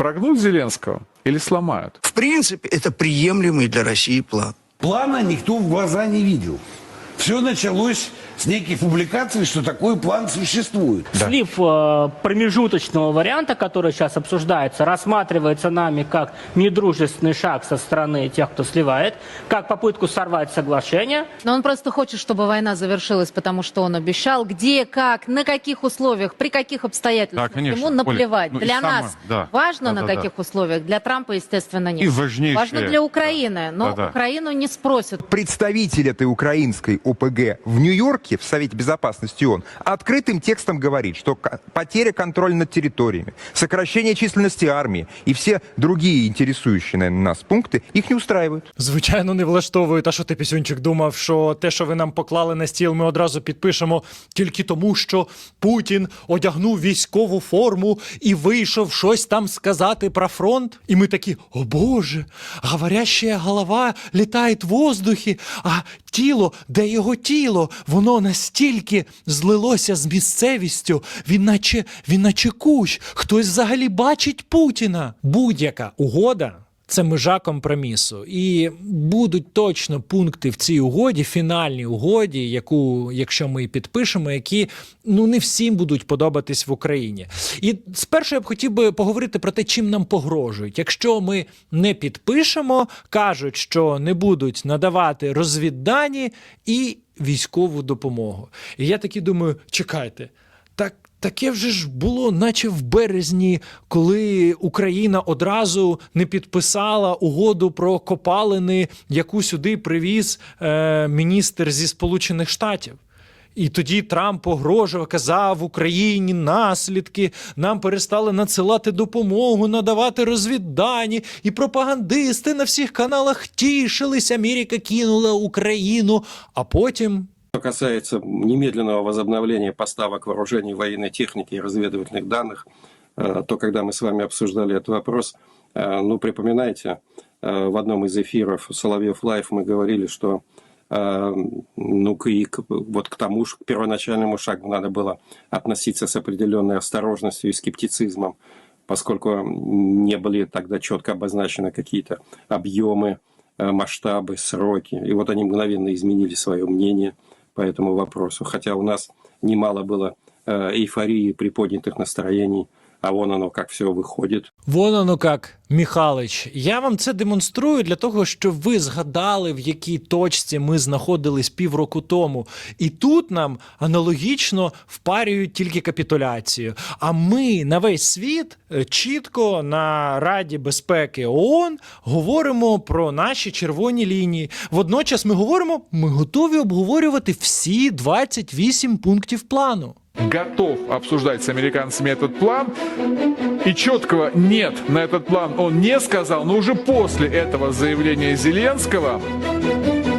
Прогнут Зеленского или сломают? В принципе, это приемлемый для России план. Плана никто в глаза не видел. Все началось с неких публикаций, что такой план существует. Слив э, промежуточного варианта, который сейчас обсуждается, рассматривается нами как недружественный шаг со стороны тех, кто сливает, как попытку сорвать соглашение. Но он просто хочет, чтобы война завершилась, потому что он обещал, где, как, на каких условиях, при каких обстоятельствах. Да, конечно. Ему наплевать. Оля, ну для самое- нас да. важно, на Да-да-да. каких условиях. Для Трампа, естественно, нет. И важнейшее- Важно для Украины, но Да-да. Украину не спросят. представитель этой украинской ОПГ в Нью-Йорке, в Совете Безопасности ООН, открытым текстом говорит, что ко- потеря контроля над территориями, сокращение численности армии и все другие интересующие наверное, нас пункты их не устраивают. Звичайно, не влаштовують. А що ти, пісюнчик, думав, що те, що ви нам поклали на стіл, ми одразу підпишемо тільки тому, що Путін одягнув військову форму і вийшов щось там сказати про фронт. І ми такі: о Боже, говорящая голова літає в воздухі, а тіло, де його тіло, воно настільки злилося з місцевістю, він наче, він наче кущ. Хтось взагалі бачить Путіна. Будь-яка угода. Це межа компромісу, і будуть точно пункти в цій угоді, фінальній угоді, яку, якщо ми підпишемо, які ну не всім будуть подобатись в Україні. І спершу я б хотів би поговорити про те, чим нам погрожують. Якщо ми не підпишемо, кажуть, що не будуть надавати розвіддані і військову допомогу. І я таки думаю, чекайте. Таке вже ж було, наче в березні, коли Україна одразу не підписала угоду про копалини, яку сюди привіз е, міністр зі Сполучених Штатів. І тоді Трамп погрожував, казав Україні наслідки, нам перестали надсилати допомогу, надавати розвіддані, і пропагандисти на всіх каналах тішились, Америка кинула Україну, а потім касается немедленного возобновления поставок вооружений, военной техники и разведывательных данных, э, то когда мы с вами обсуждали этот вопрос, э, ну, припоминаете, э, в одном из эфиров Соловьев Лайф мы говорили, что ну, и вот к тому же, к первоначальному шагу надо было относиться с определенной осторожностью и скептицизмом, поскольку не были тогда четко обозначены какие-то объемы, масштабы, сроки. И вот они мгновенно изменили свое мнение по этому вопросу. Хотя у нас немало было э, эйфории, приподнятых настроений, а вон оно как все выходит. Вон оно как, Михалич. Я вам це демонструю для того, щоб ви згадали, в якій точці ми знаходились півроку тому. І тут нам аналогічно впарюють тільки капітуляцію. А ми на весь світ е, чітко на Раді безпеки ООН говоримо про наші червоні лінії. Водночас ми говоримо, ми готові обговорювати всі 28 пунктів плану. Готов обсуждать с американцами этот план. И четкого «нет» на этот план он не сказал, но уже после этого заявления Зеленского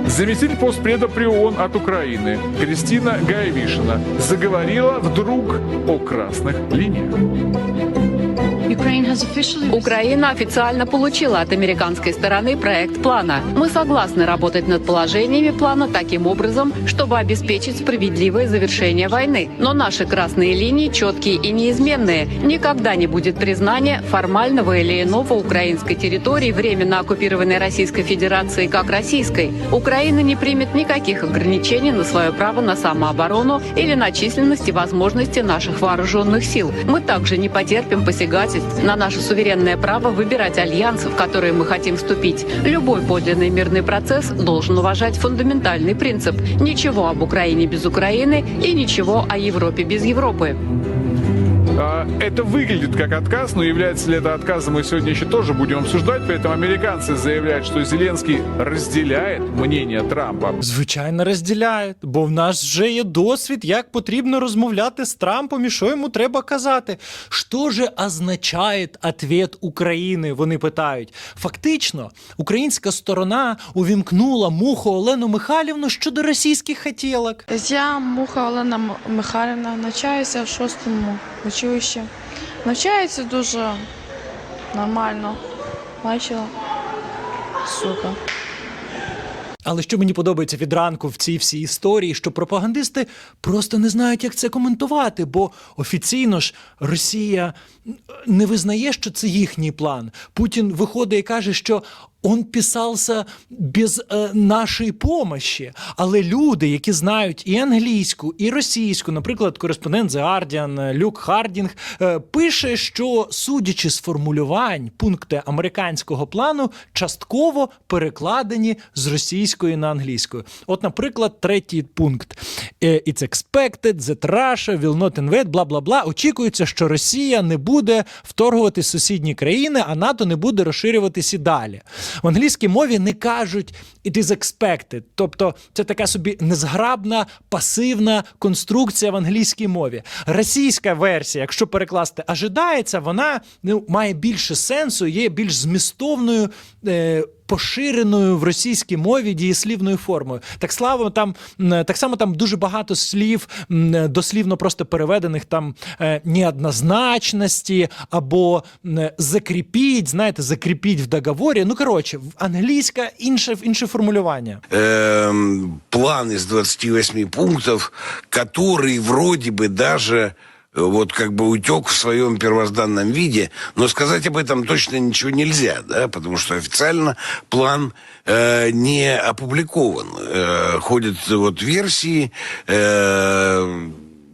заместитель постпреда при ООН от Украины Кристина Гаевишина заговорила вдруг о красных линиях. Украина официально получила от американской стороны проект плана. Мы согласны работать над положениями плана таким образом, чтобы обеспечить справедливое завершение войны. Но наши красные линии четкие и неизменные. Никогда не будет признания формального или иного украинской территории, временно оккупированной Российской Федерацией, как российской. Украина не примет никаких ограничений на свое право на самооборону или на численность и возможности наших вооруженных сил. Мы также не потерпим посягательств на наше суверенное право выбирать альянсы, в которые мы хотим вступить. Любой подлинный мирный процесс должен уважать фундаментальный принцип «ничего об Украине без Украины» и «ничего о Европе без Европы». А, Это выглядит как отказ, но является ли это отказом, мы сегодня еще тоже будем обсуждать. При этом американцы заявляют, что Зеленский разделяет мнение Трампа. Звичайно, розділяють, бо в нас вже є досвід, як потрібно розмовляти з Трампом і що йому треба казати. Що же означає ответ України? Вони питають. Фактично, українська сторона увімкнула муху Олену Михайлівну щодо російських хотілок. Я Муха Олена М- Михайлівна, навчаюся в шостому училищі. Навчається дуже нормально. Бачила. Сука. Але що мені подобається від ранку в цій всій історії, що пропагандисти просто не знають, як це коментувати, бо офіційно ж Росія не визнає, що це їхній план. Путін виходить і каже, що он писався без е, нашої помощі. Але люди, які знають і англійську, і російську, наприклад, кореспондент The Guardian е, Люк Хардінг, е, пише, що судячи з формулювань, пункти американського плану частково перекладені з російської на англійську. От, наприклад, третій пункт: Е, It's expected that Russia will not invade, бла бла бла. Очікується, що Росія не буде вторгувати сусідні країни, а НАТО не буде розширюватись і далі. В англійській мові не кажуть it is expected, тобто це така собі незграбна пасивна конструкція в англійській мові. Російська версія, якщо перекласти ожидається, вона ну, має більше сенсу, є більш змістовною. Е, Поширеною в російській мові дієслівною формою. Так слава там м, так само там дуже багато слів, м, дослівно просто переведених там е, неоднозначності або м, закріпіть, знаєте, закріпіть в договорі. Ну коротше, в- англійська інше інше формулювання. Эм, план из 28 пунктов, который вроде бы даже э, Вот как бы утек в своем первозданном виде, но сказать об этом точно ничего нельзя, да, потому что официально план э, не опубликован. Э, ходят вот версии, э,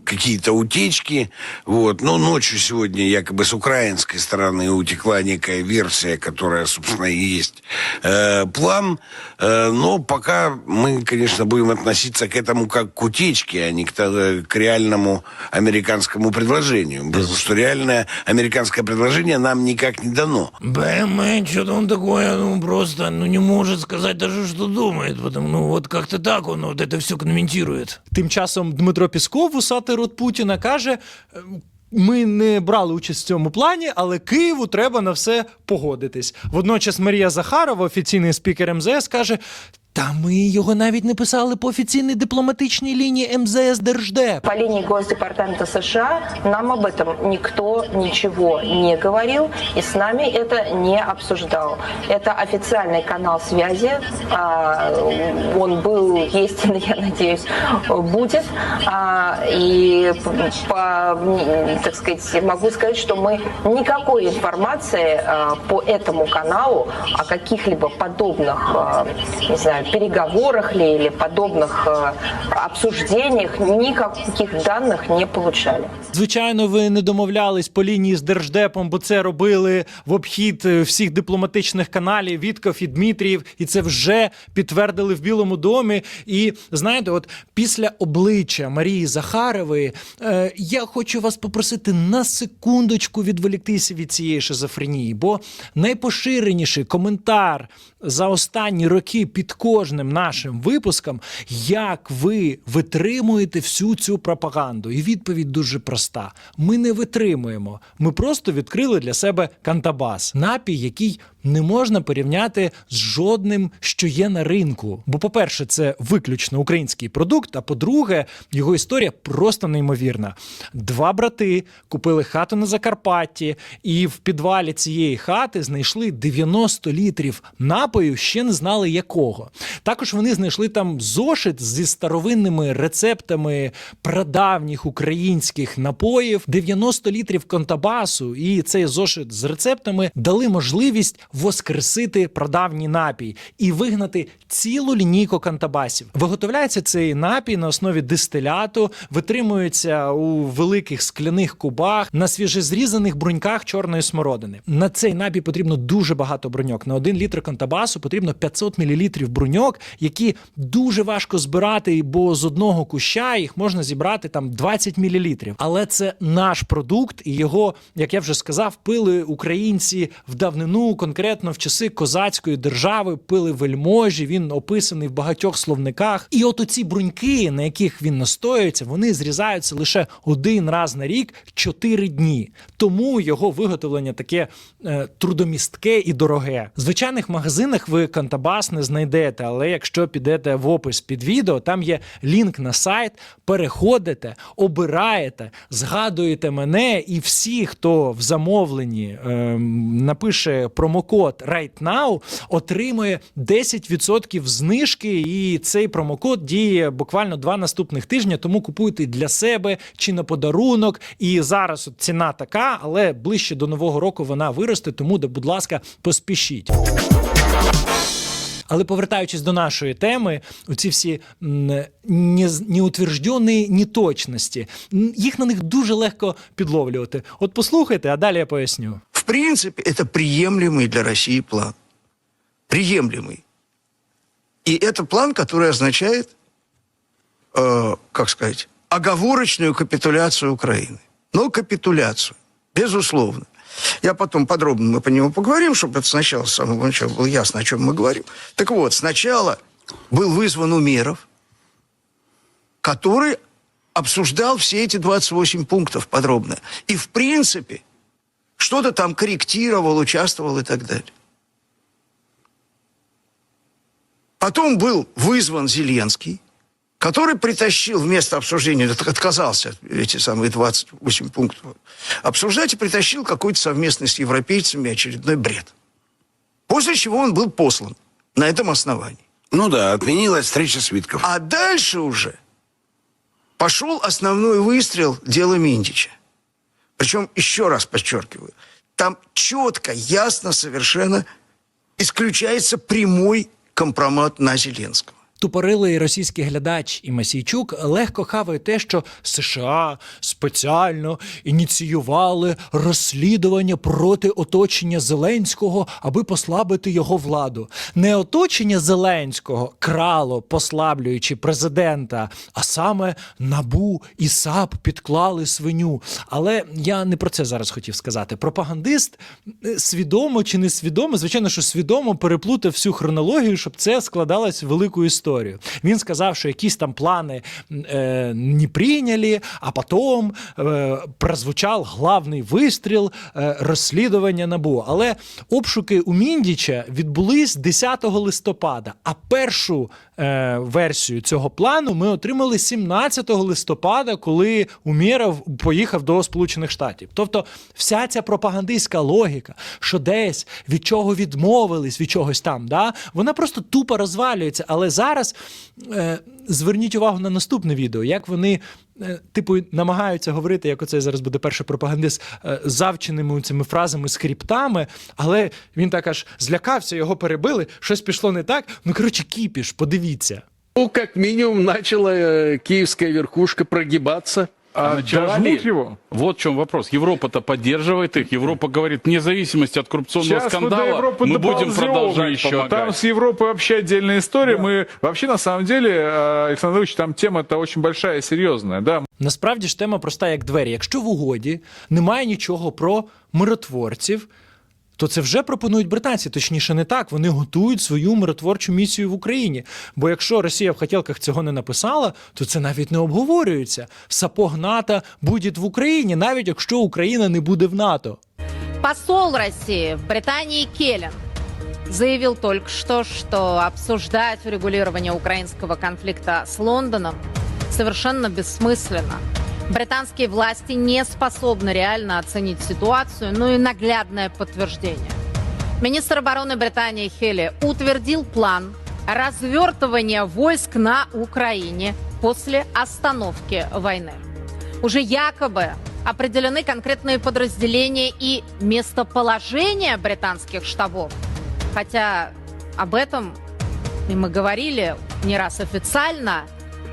какие-то утечки. Вот. Но ночью сегодня якобы с украинской стороны утекла некая версия, которая, собственно, и есть э, план. Э, но пока мы, конечно, будем относиться к этому как к утечке, а не к, та- к реальному американскому предложению. Потому что реальное американское предложение нам никак не дано. БМ, что-то он такое, ну, просто, ну, не может сказать даже, что думает, потому, ну, вот как-то так он вот это все комментирует. Тим часом Дмитро Пісков, усатий рот Путіна, каже. «Е, Ми не брали участь в цьому плані, але Києву треба на все погодитись. Водночас Марія Захарова, офіційний спікер МЗС, каже: та ми його навіть не писали по офіційній дипломатичній лінії МЗС Держдеп. По линии Госдепартамента США нам об этом никто ничего не говорил и с нами это не обсуждал. Это официальный канал связи. а, Он был, есть, я надеюсь, будет. А, И по, так сказать, могу сказать, что мы никакой информации а, по этому каналу о каких-либо подобных, а, не знаю, переговорах ли или подобных а, обсуждениях никаких данных не получали. Звичайно, ви не домовлялись по лінії з держдепом, бо це робили в обхід е, всіх дипломатичних каналів Вітков і Дмитрієв, і це вже підтвердили в Білому домі. І знаєте, от після обличчя Марії Захарової е, я хочу вас попросити на секундочку відволіктися від цієї шизофренії, бо найпоширеніший коментар за останні роки під кожним нашим випуском, як ви витримуєте всю цю пропаганду. І відповідь дуже проста: ми не витримуємо. Ми просто відкрили для себе кантабас, напій, який не можна порівняти з жодним, що є на ринку. Бо, по-перше, це виключно український продукт. А по-друге, його історія просто неймовірна. Два брати купили хату на Закарпатті, і в підвалі цієї хати знайшли 90 літрів напою, ще не знали якого. Також вони знайшли там зошит зі старовинними рецептами прадавніх українських напоїв, 90 літрів контабасу, і цей зошит з рецептами дали можливість воскресити прадавній напій і вигнати цілу лінійку контабасів. Виготовляється цей напій на основі дистиляту, витримується у великих скляних кубах на свіжезрізаних бруньках чорної смородини. На цей напій потрібно дуже багато бруньок. На один літр контабасу потрібно 500 мл бруньок, які дуже важко збирати, бо з одного куща їх можна зібрати там 20 мл. Але це наш продукт, і його, як я вже сказав, пили українці в давнину, конкретно в часи козацької держави, пили вельможі. Він описаний в багатьох словниках. І от оці бруньки, на яких він настоюється, вони зрізаються лише один раз на рік, 4 дні. Тому його виготовлення таке е, трудомістке і дороге. В звичайних магазинах ви контабас не знайдете, але якщо підете в опис під відео, там є лінк на сайт. Переходите, обираєте, згадуєте мене, і всі, хто в замовленні е, напише промокод промокод Right Now отримує 10% знижки, і цей промокод діє буквально два наступних тижня. Тому купуйте для себе чи на подарунок. І зараз ціна така, але ближче до нового року вона виросте. Тому, будь ласка, поспішіть. Але повертаючись до нашої теми, оці всі м, не- неутверждені неточності, їх на них дуже легко підловлювати. От послухайте, а далі я поясню. Принципе, это приемлемый для России план. Приемлемый. И это план, который означает, э, как сказать, оговорочную капитуляцию Украины. Ну, капитуляцию, безусловно. Я потом подробно мы по нему поговорим, чтобы это сначала, с самого начала было ясно, о чем мы говорим. Так вот, сначала был вызван Умеров, который обсуждал все эти 28 пунктов подробно. И, в принципе, что-то там корректировал, участвовал и так далее. Потом был вызван Зеленский, который притащил вместо обсуждения, от- отказался эти самые 28 пунктов обсуждать и притащил какой-то совместный с европейцами очередной бред. После чего он был послан на этом основании. Ну да, отменилась встреча свитков. А дальше уже пошел основной выстрел дела Миндича. Причем, еще раз подчеркиваю, там четко, ясно, совершенно исключается прямой компромат на Зеленского. Тупорилий російський глядач і Масійчук легко хаває те, що США спеціально ініціювали розслідування проти оточення Зеленського, аби послабити його владу. Не оточення Зеленського крало, послаблюючи президента, а саме набу і САП підклали свиню. Але я не про це зараз хотів сказати. Пропагандист е, свідомо чи не свідомо, звичайно, що свідомо переплутав всю хронологію, щоб це складалось в велику історію. Він сказав, що якісь там плани е, не прийняли, а потім е, прозвучав главний вистріл е, розслідування набу. Але обшуки у Міндіча відбулись 10 листопада. А першу е, версію цього плану ми отримали 17 листопада, коли Умєров поїхав до Сполучених Штатів. Тобто, вся ця пропагандистська логіка, що десь від чого відмовились, від чогось там, да, вона просто тупо розвалюється. Але зараз е, зверніть увагу на наступне відео, як вони. е, Типу намагаються говорити, як оцей зараз буде перший пропагандист е, завченими цими фразами, скриптами, але він так аж злякався, його перебили, щось пішло не так. Ну коротше, кіпіш, подивіться. Ну, как минимум, начала київська киевская верхушка прогибаться А начала дожмут ли? его? Вот в чем вопрос. Европа-то поддерживает их. Европа говорит, вне зависимости от коррупционного Сейчас мы до скандала, Европы мы будем доползем, продолжать еще. помогать. Там с Европой вообще отдельная история. Мы вообще на самом деле, э, Александр Ильич, там тема-то очень большая и серьезная. Да, Насправді ж тема проста як двері. Якщо в угоді немає нічого про миротворців, то це вже пропонують британці. Точніше, не так. Вони готують свою миротворчу місію в Україні. Бо якщо Росія в хотілках цього не написала, то це навіть не обговорюється. Сапог НАТО буде в Україні, навіть якщо Україна не буде в НАТО. Посол России в Британии Келлен заявил только что, что обсуждать урегулирование украинского конфликта с Лондоном совершенно бессмысленно. Британские власти не способны реально оценить ситуацию, ну и наглядное подтверждение. Министр обороны Британии Хелли утвердил план развертывания войск на Украине после остановки войны. Уже якобы определены конкретные подразделения и местоположение британских штабов. Хотя об этом и мы говорили не раз официально,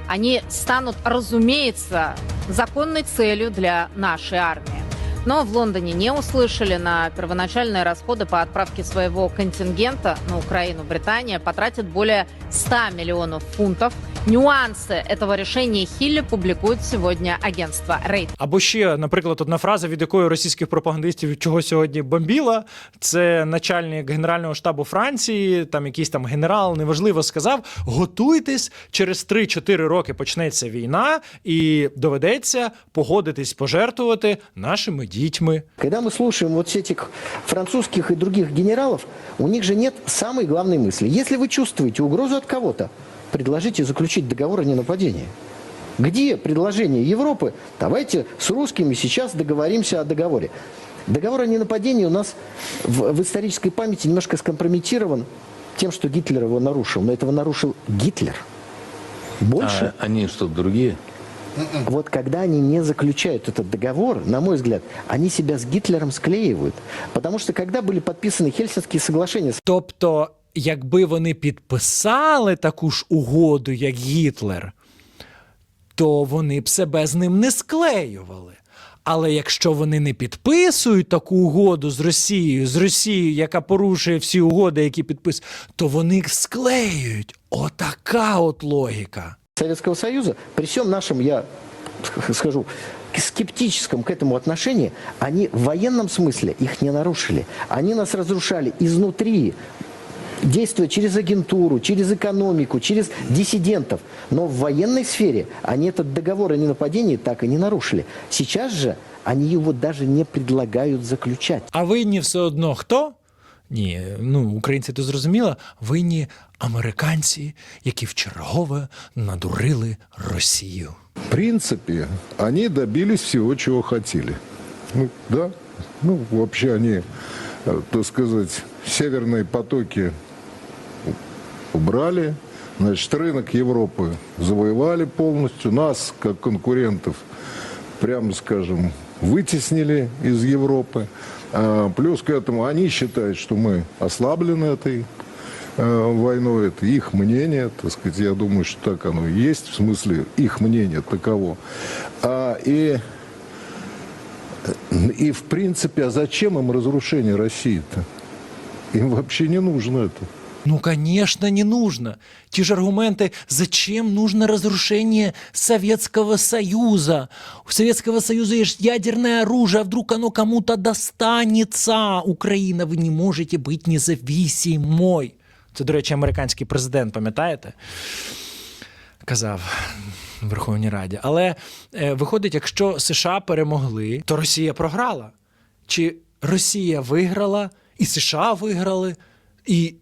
они станут, разумеется, законной целью для нашей армии. Но в Лондоне не услышали на первоначальные расходы по отправке своего контингента на Украину. Британия потратит более 100 миллионов фунтов. Нюансы этого решения Хилли публикует сегодня агентство Рейд. Або ще, наприклад, одна фраза, від якої російських пропагандистів чого сьогодні бомбіла, це начальник Генерального штабу Франції, там якийсь там генерал, неважливо, сказав: готуйтесь, через 3-4 роки почнеться війна, і доведеться погодитись пожертвувати нашими дітьми. Когда мы слушаем вот этих французских и других генералов, у них же нет самой главной мысли. Если вы чувствуете угрозу от кого-то, предложите заключить договор о ненападении. Где предложение Европы? Давайте с русскими сейчас договоримся о договоре. Договор о ненападении у нас в, в исторической памяти немножко скомпрометирован тем, что Гитлер его нарушил. Но этого нарушил Гитлер. Больше. они что, другие? Вот когда они не заключают этот договор, на мой взгляд, они себя с Гитлером склеивают. Потому что когда были подписаны Хельсинские соглашения Тобто, якби вони підписали таку ж угоду, як Гітлер, то вони б себе з ним не склеювали. Але якщо вони не підписують таку угоду з Росією, з Росією, яка порушує всі угоди, які підписують, то вони їх склеюють. Отака от логіка. Советского Союза, при всем нашем, я скажу, скептическом к этому отношении, они в военном смысле их не нарушили. Они нас разрушали изнутри, действуя через агентуру, через экономику, через диссидентов. Но в военной сфере они этот договор о ненападении так и не нарушили. Сейчас же они его даже не предлагают заключать. А винні все одно хто? Ні, ну українці то зрозуміло, винні американці, які вчергове надурили Росію. В принципе, они добились всего, чего хотели. Ну, да. Ну, вообще они, э, так сказать, северные потоки убрали. Значит, рынок Европы завоевали полностью. Нас, как конкурентов, прямо скажем, вытеснили из Европы. А, Плюс к этому они считают, что мы ослаблены этой э, войной. Это их мнение, так сказать. Я думаю, что так оно и есть. В смысле, их мнение таково. А, и, и, в принципе, а зачем им разрушение России-то? Им вообще не нужно это. Ну, конечно, не нужно. Те же аргументы, зачем нужно разрушение Советского Союза? У Советского Союза есть ядерное оружие, а вдруг оно кому-то достанется? Украина, ви не можете бути независимой. Це, до речі, американський президент, пам'ятаєте? Казав в Верховній Раді. Але е, виходить, якщо США перемогли, то Росія програла. Чи Росія виграла, і США виграли, і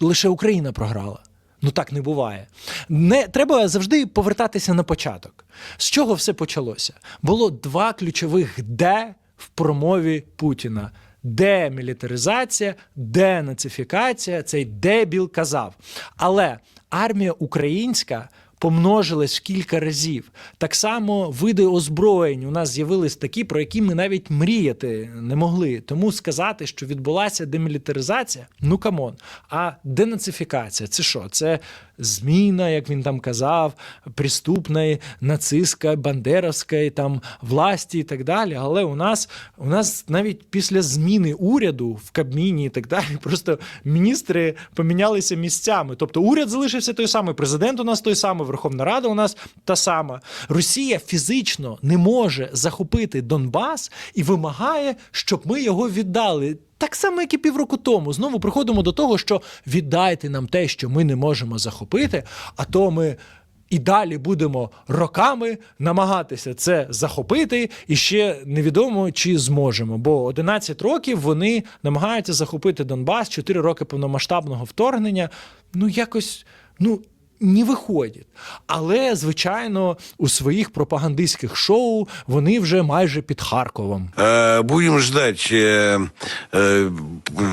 лише Україна програла. Ну так не буває. Не треба завжди повертатися на початок. З чого все почалося? Було два ключових де в промові Путіна: демілітаризація, денацифікація. Цей дебіл казав. Але армія українська. Помножилась в кілька разів. Так само види озброєнь у нас з'явились такі, про які ми навіть мріяти не могли. Тому сказати, що відбулася демілітаризація, ну камон. А денацифікація це що? Це зміна, як він там казав, приступної, нацистської, бандеровської там власті і так далі. Але у нас, у нас навіть після зміни уряду в Кабміні і так далі, просто міністри помінялися місцями. Тобто уряд залишився той самий, президент у нас той самий, Верховна Рада у нас та сама. Росія фізично не може захопити Донбас і вимагає, щоб ми його віддали. Так само, як і півроку тому. Знову приходимо до того, що віддайте нам те, що ми не можемо захопити, а то ми. І далі будемо роками намагатися це захопити, і ще невідомо чи зможемо. Бо 11 років вони намагаються захопити Донбас, 4 роки повномасштабного вторгнення. Ну якось ну не виходять. Але, звичайно, у своїх пропагандистських шоу вони вже майже під Харковом. Э, Будем ждать э, э,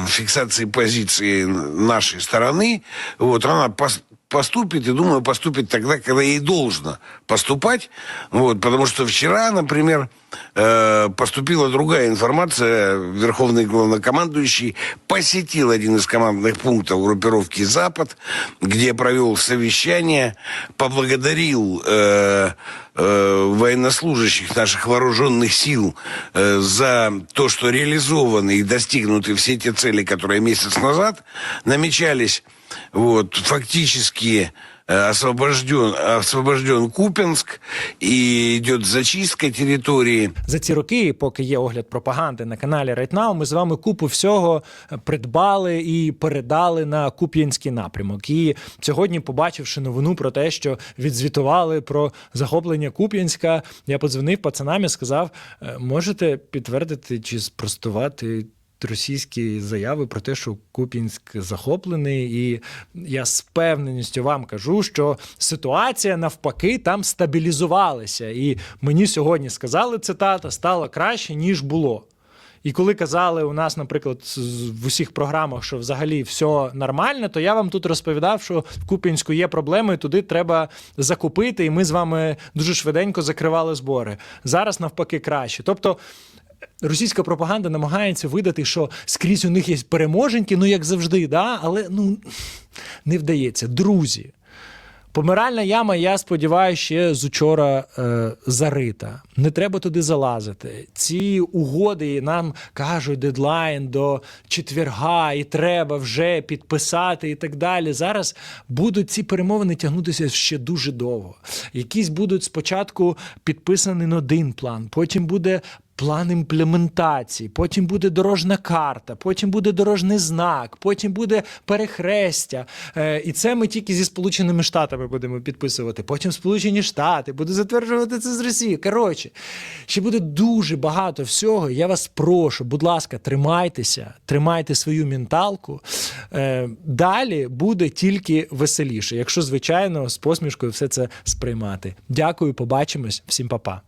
фиксации позиции нашей стороны. Вот она пос- поступит, и думаю, поступит тогда, когда ей должно поступать. Вот, потому что вчера, например, э, поступила другая информация. Верховный главнокомандующий посетил один из командных пунктов группировки «Запад», где провел совещание, поблагодарил э, э, военнослужащих наших вооруженных сил э, за то, что реализованы и достигнуты все те цели, которые месяц назад намечались. Вот, фактически э, освобожден, освобожден Купинск и идет зачистка территории. За ці роки, поки є огляд пропаганди на каналі Right Now, ми з вами купу всього придбали і передали на Куп'янський напрямок. І сьогодні, побачивши новину про те, що відзвітували про захоплення Куп'янська, я подзвонив пацанам і сказав: «Е, можете підтвердити чи спростувати. Російські заяви про те, що Куп'янськ захоплений, і я з впевненістю вам кажу, що ситуація навпаки там стабілізувалася. І мені сьогодні сказали цитата, стало краще, ніж було. І коли казали у нас, наприклад, в усіх програмах, що взагалі все нормально, то я вам тут розповідав, що в Куп'янську є проблеми, туди треба закупити, і ми з вами дуже швиденько закривали збори. Зараз навпаки краще. Тобто. Російська пропаганда намагається видати, що скрізь у них є переможеньки, ну як завжди, да? але ну не вдається. Друзі, Помиральна яма, я сподіваюся, ще з учора е, зарита. Не треба туди залазити. Ці угоди нам кажуть дедлайн до четверга, і треба вже підписати і так далі. Зараз будуть ці перемовини тягнутися ще дуже довго. Якісь будуть спочатку підписаний один план, потім буде. План імплементації, потім буде дорожна карта, потім буде дорожній знак, потім буде перехрестя. Е, і це ми тільки зі Сполученими Штатами будемо підписувати. Потім Сполучені Штати будуть затверджувати це з Росії. Коротше, ще буде дуже багато всього. Я вас прошу, будь ласка, тримайтеся, тримайте свою менталку. Е, далі буде тільки веселіше, якщо, звичайно, з посмішкою все це сприймати. Дякую, побачимось, всім па-па.